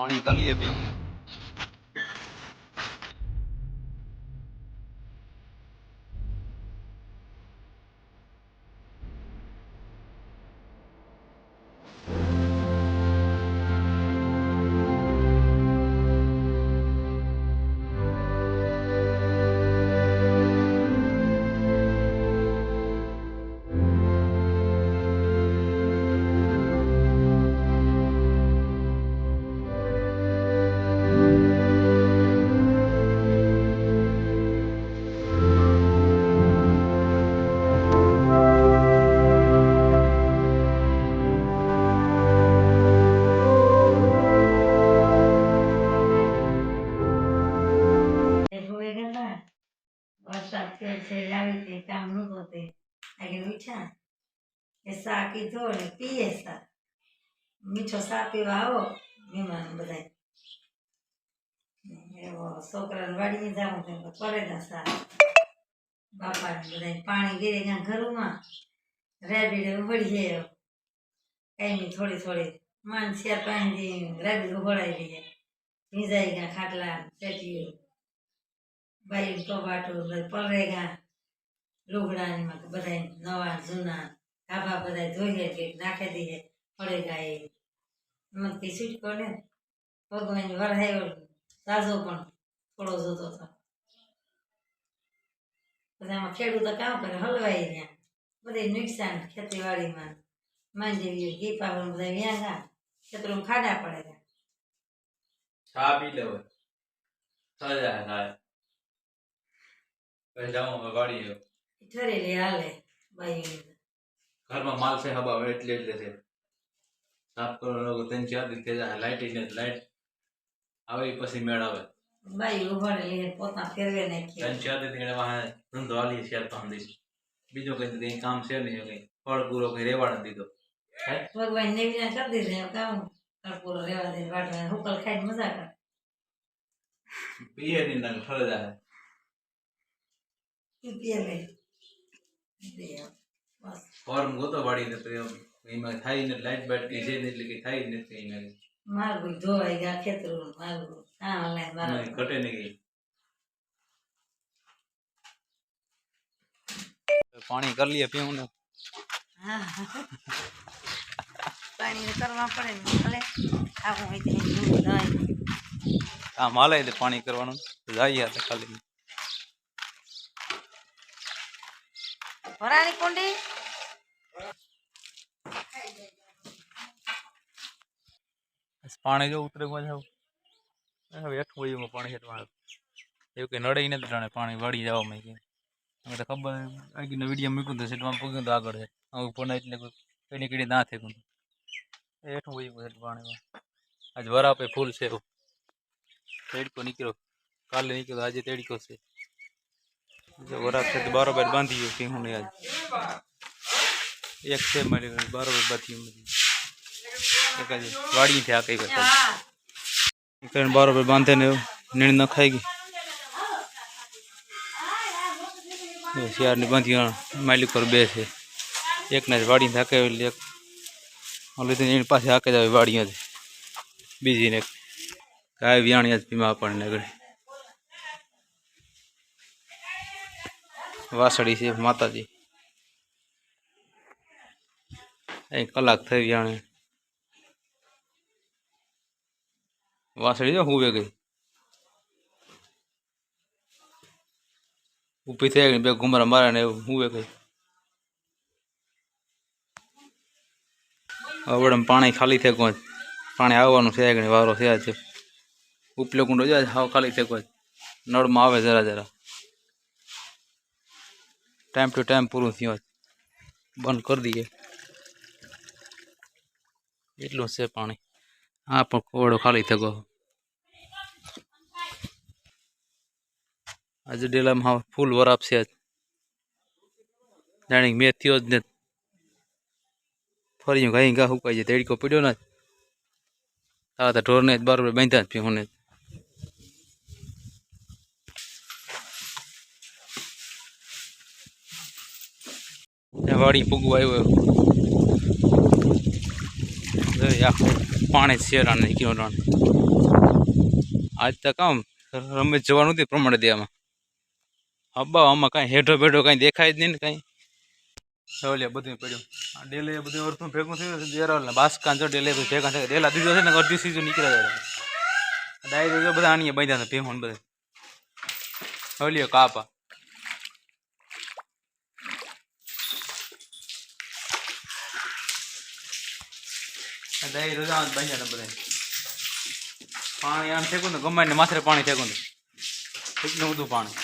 પાણી કરીએ બી એ સા ને પીએ સા મીઠો સા પીવા આવો, મહેમાન બધા એવો છોકરાને વાડીએ જાઉં તો કરે ના સા. બાપાને બધા પાણી ગીરે ત્યાં ઘરમાં. રેબીડે ઉભળી જાય કઈ થોડી થોડી. માન શેર પાણી રેબીડ ઉભળાઈ દઈએ ભીંજાઈ ગયા ખાટલા ચેટીઓ બાઈ પલરે ગયા. લુગડાની બધા નવા, જૂના. ધાબા બધા ધોઈએ કે નાખી દઈએ પડેગા એમાં એમાંથી છૂટકો ને ભગવાન વરહાયો તાજો પણ થોડો જોતો હતો. બધા આમાં ખેડૂતો કામ કરે હલવાઈ ત્યાં. બધે નુકસાન ખેતીવાડીમાં. ઘી પાવન બધા વ્યાંગા ખેતરો ખાડા પડે ચા પી લેવો સજા થાય પછી જાઉં હવે વાડીએ. ઠરેલી હાલે બાઈ ઘરમાં માલ છે હવા એટલે એટલે છે. સાફ કરો લોકો ત્રણ ચાર દિવસ થઈ જાય. લાઇટ આવે પછી મેળ આવે. બાઈ ઉભરેલી પોતા ફેરવે નાખી ત્રણ ચાર દિવસ એને વાહે ધંધો હાલી છે પામ દિવસ બીજો કઈ કઈ કામ છે નહીં કઈ ફળ પૂરો કઈ રેવાડ દીધો. ભગવાન ને વિના કરી દીધે કામ. કામ પૂરો રેવા દે વાટવા હુકલ ખાઈને મજા કર. પીએ ની નંગ ફળ જાય પીએ બસ ફોર્મ ગોતો વાડીને તો એમ એમાં થાય ને લાઈટ બાઈટ કઈ છે એટલે કે થાય ને નથી એમાં. મારું ધોવાઈ ગયા ખેતર મારું હા લે મારા ઘટે નહીં. કઈ પાણી કરી લઈએ પીવું ને હા પાણી કરવા પડે ને ભલે આવું હોય તો આમ હાલે પાણી કરવાનું. જઈએ તો ખાલી. ભરાની કુંડી પાણી જો ઉતરે જાવ હવે હેઠું હોય એમાં પાણી હેઠમાં એવું કંઈ નડે નથી જાણે પાણી વાળી જવામાં કે અમે તો ખબર આગળનો વીડિયો મૂક્યું તો સેટમાં પૂગ્યું તો આગળ છે આવું પણ એટલે કોઈ કઈ કડી ના થઈ ગયું હેઠું હોય એવું છે પાણીમાં આજ વરાપે ફૂલ છે એવું તેડકો નીકળ્યો કાલે નીકળ્યો આજે તેડકો છે જો વરાપ છે તો બરોબર બાંધી ગયો કે હું નહીં આજ એક છે મારી બરોબર બાંધી એક જ વાડીથી આ કઈ કરતા કરીને બરોબર બાંધે ને નીણ ન ખાઈ ગઈ શિયાળની બાંધી માલિક પર બે છે એકને જ વાડીને હાકે એટલે એક લીધે એની પાસે હાકે જ આવે વાડીਆਂ જ બીજીને એક ગાય વિયાણી જ પીમાં આપણને આગળ વાસળી છે, માતાજી. અહીં કલાક થઈ જાણે વાસળી જો હુવે ગઈ. ઊભી થઈ ગઈ બે ઘુમરા મારે ને એવું હુવે ગઈ. હવે પાણી ખાલી થઈ ગયું પાણી આવવાનું છે, આગળ વારો થયા છે. ઉપલો કુંડો જાય હાવ ખાલી થઈ ગયો નળમાં આવે જરા જરા. ટાઈમ ટુ ટાઈમ પૂરું થયું. બંધ કરી દઈએ. એટલું છે પાણી. આ પણ કોવડો ખાલી થકો આજે ડેલામાં હા ફૂલ વરાપ છે આજ. જાણે મેં થયો જ ને. ફરી ઘાઈ ઘા હુકાઈ જાય. તેડકો પડ્યો ને તારા ઢોરને જ બાર બાંધ્યા જ પીવું ને વાડી પૂગવા આવ્યો આખું પાણી શેરાણ નહીં કિલોરાણ આજ તો કામ રમેશ જવાનું એ પ્રમાણે દેવામાં હબ્બા આમાં કાંઈ હેઠો બેઠો કાંઈ દેખાય જ નહીં ને કાંઈ. સવલિયા બધું પડ્યું. આ ડેલે બધું અર્થનું ભેગું થયું છે દેરાલ ને બાસકાન જો ડેલે બધું ભેગા થાય. ડેલા દીધો છે ને, અડધી સીઝન નીકળ્યા જાય ડાયરી બધા આણીએ, બાંધ્યા હતા બધા. સવલિયો કાપા. ડાયરી રોજા બાંધ્યા હતા પાણી આમ ફેંકું ને ગમે ને માથે પાણી ફેંકું ને. એટલું બધું પાણી.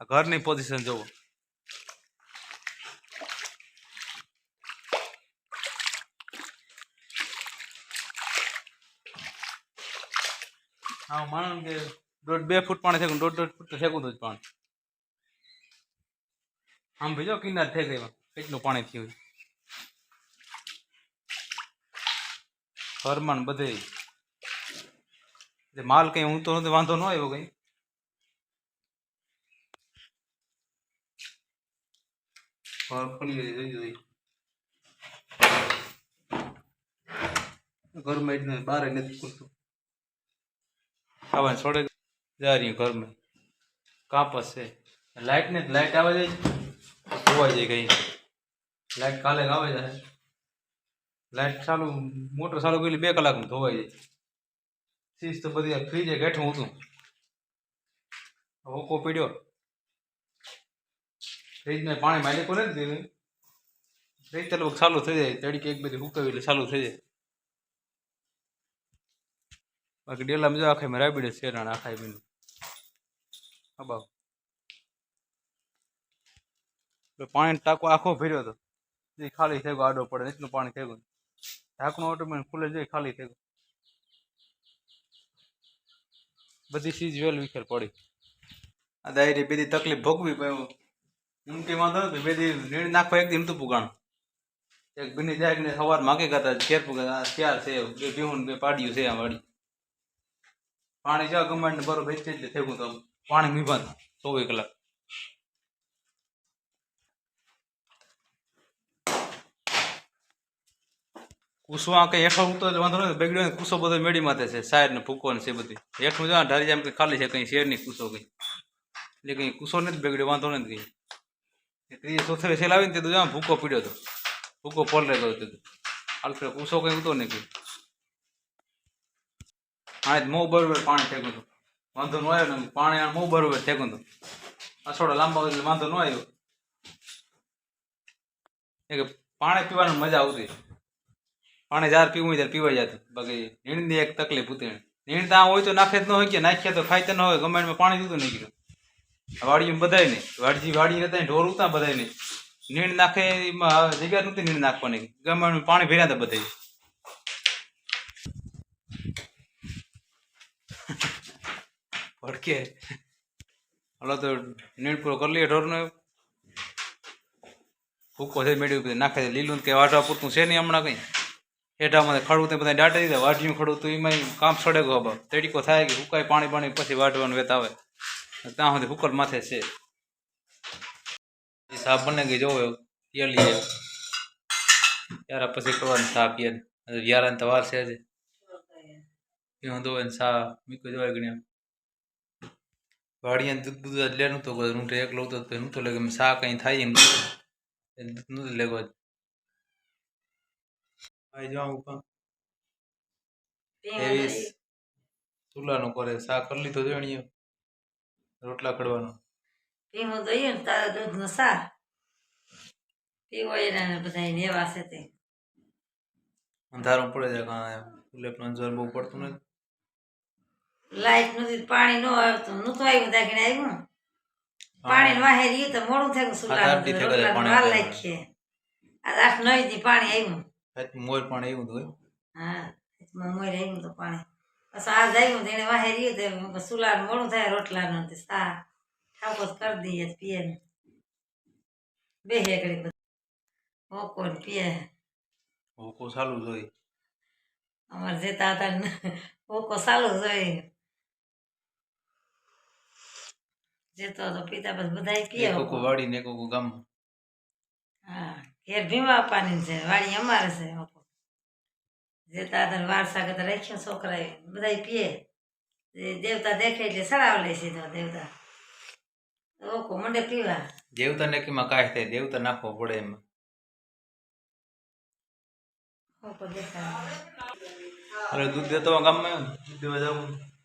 આ ઘરની પોઝિશન જોવો. હા માણસ કે દોઢ બે ફૂટ પાણી ફેંકું દોઢ દોઢ ફૂટ તો ફેંકું જ પાણી. આમ ભીજો કિનાર થઈ ગઈ કેટલું પાણી થયું? ઘરમાં ને બધે માલ કઈ હું તો નથી વાંધો ન આવ્યો કઈ. ઘરમાં એટલે બહાર નથી પૂરતું ખાવાનું છોડે જા રહી ઘરમાં. કાપસ છે. લાઇટ ને લાઇટ આવે જાય ધોવાઈ જાય કઈ. લાઇટ કાલે આવે જાય લાઇટ ચાલુ, મોટર ચાલુ કરી, બે કલાકમાં ધોવાઈ જાય. સીસ તો બધી ફ્રીજે બેઠું હતું. હોકો પીડ્યો. ફ્રીજને પાણી માલિકો નથી દીધું. ફ્રીજ ચાલુ ચાલુ થઈ જાય, તડીકે એક બધી હુકાવી એટલે ચાલુ થઈ જાય. બાકી ડેલામાં જો આખે રાબીડે શેરાણ આખાય બીનું હા બાપ. પાણી ટાંકો આખો ભર્યો હતો ખાલી થઈ આડો પડે, એટલું પાણી થઈ ગયું. ઢાંકણું ઓટોમેટિક ખુલે જાય ખાલી થઈ ગયું. બધી ચીજ વેલ વિખેર પડી. આ દાયરી બેદી તકલીફ ભોગવી પડ્યું ઊંટી વાંધો નથી બધી નીણ નાખવા એક દિન તું પુગાણ. એક ભીની જાય ને સવાર માગે કરતા ઘેર પુગા ત્યાર છે બે બીહું બે પાડ્યું છે આ વાડી. પાણી જવા ગમાડીને બરોબર એટલે એટલે થયું તો પાણી મીભાત, ચોવીસ કલાક. કુસો આ કઈ હેઠો ઉતર વાંધો નથી, બગડ્યો કુસો બધો મેળી માથે છે સાયર ને ભૂકો ને છે બધી. હેઠું જવા ઢારી જાય ખાલી છે કઈ શેરની કુસો કઈ? એટલે કઈ કુસો નથી બગડ્યો, વાંધો નથી કઈ. ત્રીજે ચોથે સેલ આવીને તે જામ ભૂકો પીડ્યો હતો ભૂકો પોલરે ગયો તું હાલ ફેર કુસો કઈ ઉતો નહીં કઈ. હા મો બરોબર પાણી ફેંકું હતું વાંધો ન આવ્યો ને પાણી મો બરોબર ફેંકું હતું અસોડો લાંબા એટલે વાંધો ન આવ્યો. કે પાણી પીવાની મજા આવતી. પાણી જાર પીવું હોય ત્યારે પીવાઈ જતું. બાકી નીણની એક તકલીફ ઉતરી. નીણ ત્યાં હોય તો નાખે જ ન હોય કે નાખ્યા તો ખાય તો ન હોય. ગમે પાણી દીધું નહીં કીધું વાડીમાં બધાય નહીં. વાડજી વાડી રહેતા ઢોર ઉતા બધાય નહીં. નીણ નાખે એમાં જગ્યા નહોતી નીણ નાખવાની. ગમે પાણી ભર્યા હતા બધાય. ભડકે. હલો તો નીણ પૂરો કરી લઈએ ઢોરનો. ભૂકો છે મેળવી નાખે લીલું કે વાટવા પૂરતું છે નહીં હમણાં કંઈ? હેઠામાં ખડું તે બધા દાટી દીધા, વાઢ્યું ખડું તો એમાં કામ સડે ગયો તડીકો થાય કે હુકાય પાણી પાણી પછી વાટવાનું વેત આવે. ત્યાં સુધી હુકર માથે છે. એ સાપ બને કે જોવો પીએ લઈએ ત્યારે પછી કરવાની સાપ પીએ વ્યારાને તો વાર છે જ પીવું તો એને સા મીકો જવાય ગણ્યા વાડીએ દૂધ બૂધ લે નહોતો હું તો લઉં હતો તો નહોતો લે સા કંઈ થાય એમ. દૂધ નહોતું લેગો આઈ જાઉં ઉપર એવી ચૂલાનું કરે શાક કરી લીધો જોણીએ રોટલા કડવાનો પીવું જોઈએ ને તારા દૂધનો સા પીવો એના બધા એવા છે તે અંધારું પડે છે કાં ફૂલે અંજર બહુ પડતું નથી. લાઈટ નથી પાણી નો આવતું નતું આવ્યું દાખીને આવ્યું. પાણી. વાહે રહ્યું તો મોડું થયું સુલા રોટલા વાલ. લાગીએ આ આઠ નવથી પાણી આવ્યું. મોર પણ એવું હોય હા મોર આવ્યું તો પાણી. પછી આ આવ્યું તો એને વાહે રહ્યું તો સુલાર મોડું થાય રોટલાનું તે સા ઠાકો કરી દઈએ પીએ બે હેકડી બધું. ઓકો ને પીએ. હોકો ચાલુ જોઈ અમારે જતા હતા ઓકો ચાલુ જ હોય. જેતો હતો પીતા બસ બધા પીએ એક હોકો વાડી ને એક હોકો હા. ઘેર ભીમા આપવાની છે વાળી અમારે છે જે તાદર વારસા કરતા રાખ્યો છોકરાએ બધા પીએ. એ દેવતા દેખે એટલે સડાવ લે સીધો દેવતા. ઓકો મંડે પીવા. દેવતા કીમાં કાંઈ થાય દેવતા નાખવો પડે એમાં. અરે દૂધ દેતો ગામમાં? દૂધ દેવા જવું?